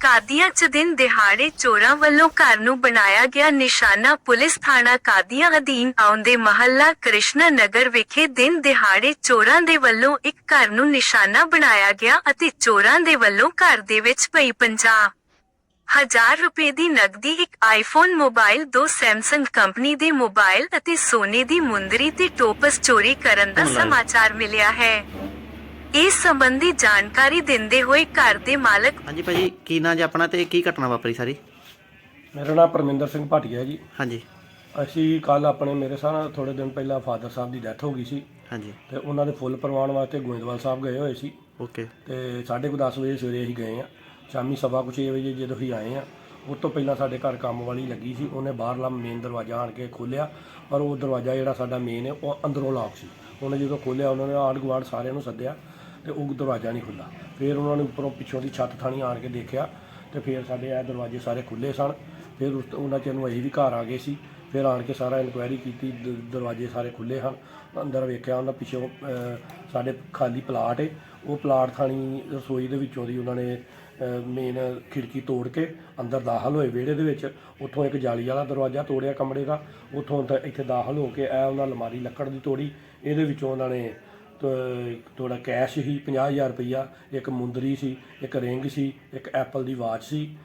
ਕਾਦੀਆਂ ਚ ਦਿਨ ਦਿਹਾੜੇ ਚੋਰਾਂ ਵੱਲੋਂ ਘਰ ਨੂੰ ਬਣਾਇਆ ਗਿਆ ਨਿਸ਼ਾਨਾ ਪੁਲਿਸ ਥਾਣਾ ਕਾਦੀਆਂ ਅਧੀਨ ਆਉਂਦੇ ਮਹੱਲਾ ਕ੍ਰਿਸ਼ਨਾ ਨਗਰ ਵਿਖੇ ਦਿਨ ਦਿਹਾੜੇ ਚੋਰਾਂ ਦੇ ਵੱਲੋਂ ਇੱਕ ਘਰ ਨੂੰ ਨਿਸ਼ਾਨਾ ਬਣਾਇਆ ਗਿਆ ਅਤੇ ਚੋਰਾਂ ਦੇ ਵੱਲੋਂ ਘਰ ਦੇ ਵਿੱਚ ਪਈ 50 ਹਜ਼ਾਰ ਰੁਪਏ ਦੀ ਨਕਦੀ ਇੱਕ ਆਈਫੋਨ ਮੋਬਾਈਲ ਦੋ ਸੈਮਸੰਗ ਕੰਪਨੀ ਦੇ ਮੋਬਾਈਲ ਅਤੇ ਸੋਨੇ ਦੀ ਮੁੰਦਰੀ ਤੇ ਟੋਪਸ ਚੋਰੀ ਕਰਨ ਦਾ। ਸਮਾਚਾਰ ਮਿਲਿਆ ਹੈ ਇਸ ਸੰਬੰਧੀ ਜਾਣਕਾਰੀ ਦਿੰਦੇ ਹੋਏ ਘਰ ਦੇ ਮਾਲਕ ਹਾਂਜੀ ਭਾਜੀ ਕੀ ਨਾਂ ਜੀ ਆਪਣਾ ਤੇ ਕੀ ਘਟਨਾ ਵਾਪਰੀ ਸਾਰੀ? ਮੇਰਾ ਨਾਮ ਪਰਮਿੰਦਰ ਸਿੰਘ ਭਾਟੀਆ ਜੀ। ਹਾਂਜੀ। ਅਸੀਂ ਕੱਲ ਆਪਣੇ ਮੇਰੇ ਸਾਹ ਥੋੜੇ ਦਿਨ ਪਹਿਲਾਂ ਫਾਦਰ ਸਾਹਿਬ ਦੀ ਡੈਥ ਹੋ ਗਈ ਸੀ। ਹਾਂਜੀ। ਤੇ ਉਹਨਾਂ ਦੇ ਫੁੱਲ ਪ੍ਰਵਾਨ ਵਾਸਤੇ ਗੋਇੰਦਵਾਲ ਸਾਹਿਬ ਗਏ ਹੋਏ ਸੀ। ਓਕੇ। ਤੇ 10:30 ਵਜੇ ਸਵੇਰੇ ਅਸੀਂ ਗਏ ਆ। ਸ਼ਾਮੀ ਸਵਾ ਕੁ ਛੇ ਵਜੇ ਜਦੋਂ ਅਸੀਂ ਆਏ ਆ ਉਸ ਤੋਂ ਪਹਿਲਾਂ ਸਾਡੇ ਘਰ ਕੰਮ ਵਾਲੀ ਲੱਗੀ ਸੀ। ਉਹਨੇ ਬਾਹਰਲਾ ਮੇਨ ਦਰਵਾਜ਼ਾ ਆਣ ਕੇ ਖੋਲ੍ਹਿਆ ਪਰ ਉਹ ਦਰਵਾਜ਼ਾ ਜਿਹੜਾ ਸਾਡਾ ਮੇਨ ਹੈ ਉਹ ਅੰਦਰੋਂ ਲੌਕ ਸੀ। ਉਹਨੇ ਜਦੋਂ ਖੋਲ੍ਹਿਆ ਉਹਨਾਂ ਨੇ ਆਂਢ ਗੁਆਂਢ ਸਾਰਿਆਂ ਨੂੰ ਸੱਦਿਆ। ਤੇ ਉਹ ਦਰਵਾਜ਼ਾ ਨਹੀਂ ਖੁੱਲਾ ਫਿਰ ਉਹਨਾਂ ਨੇ ਉੱਪਰੋਂ ਪਿੱਛੋਂ ਦੀ ਛੱਤ ਥਾਣੀ ਆਣ ਕੇ ਦੇਖਿਆ ਤੇ ਫਿਰ ਸਾਡੇ ਇਹ ਦਰਵਾਜ਼ੇ ਸਾਰੇ ਖੁੱਲੇ ਸਨ। ਫਿਰ ਉਸ ਉਹਨਾਂ ਚਿਰ ਨੂੰ ਅਸੀਂ ਵੀ ਘਰ ਆ ਗਏ ਸੀ। ਫਿਰ ਆਣ ਕੇ ਸਾਰਾ ਇਨਕੁਆਇਰੀ ਕੀਤੀ ਦ- ਦਰਵਾਜ਼ੇ ਸਾਰੇ ਖੁੱਲੇ ਹਨ। ਅੰਦਰ ਵੇਖਿਆ ਉਹਨਾਂ ਪਿੱਛੋਂ ਅਹ, ਸਾਡੇ ਖਾਲੀ ਪਲਾਟ ਏ। ਉਹ ਪਲਾਟ ਥਾਣੀ ਰਸੋਈ ਦੇ ਵਿੱਚੋਂ ਦੀ ਉਹਨਾਂ ਨੇ ਮੇਨ ਖਿੜਕੀ ਤੋੜ ਕੇ ਅੰਦਰ ਦਾਖਲ ਹੋਏ ਵਿਹੜੇ ਦੇ ਵਿੱਚ। ਉੱਥੋਂ ਇੱਕ ਜਾਲੀ ਵਾਲਾ ਦਰਵਾਜ਼ਾ ਤੋੜਿਆ ਕਮਰੇ ਦਾ। ਉੱਥੋਂ ਤਾਂ ਇੱਥੇ ਦਾਖਲ ਹੋ ਕੇ ਇਹ ਉਹਨਾਂ ਅਲਮਾਰੀ ਲੱਕੜ ਦੀ ਤੋੜੀ। ਇਹਦੇ ਵਿੱਚੋਂ ਉਹਨਾਂ ਨੇ ਥੋੜਾ ਕੈਸ਼ ਸੀ 50000 ਰੁਪਈਆ, ਇੱਕ ਮੁੰਦਰੀ ਸੀ, ਇੱਕ ਰਿੰਗ ਸੀ, ਇੱਕ ਐਪਲ ਦੀ ਵਾਚ ਸੀ।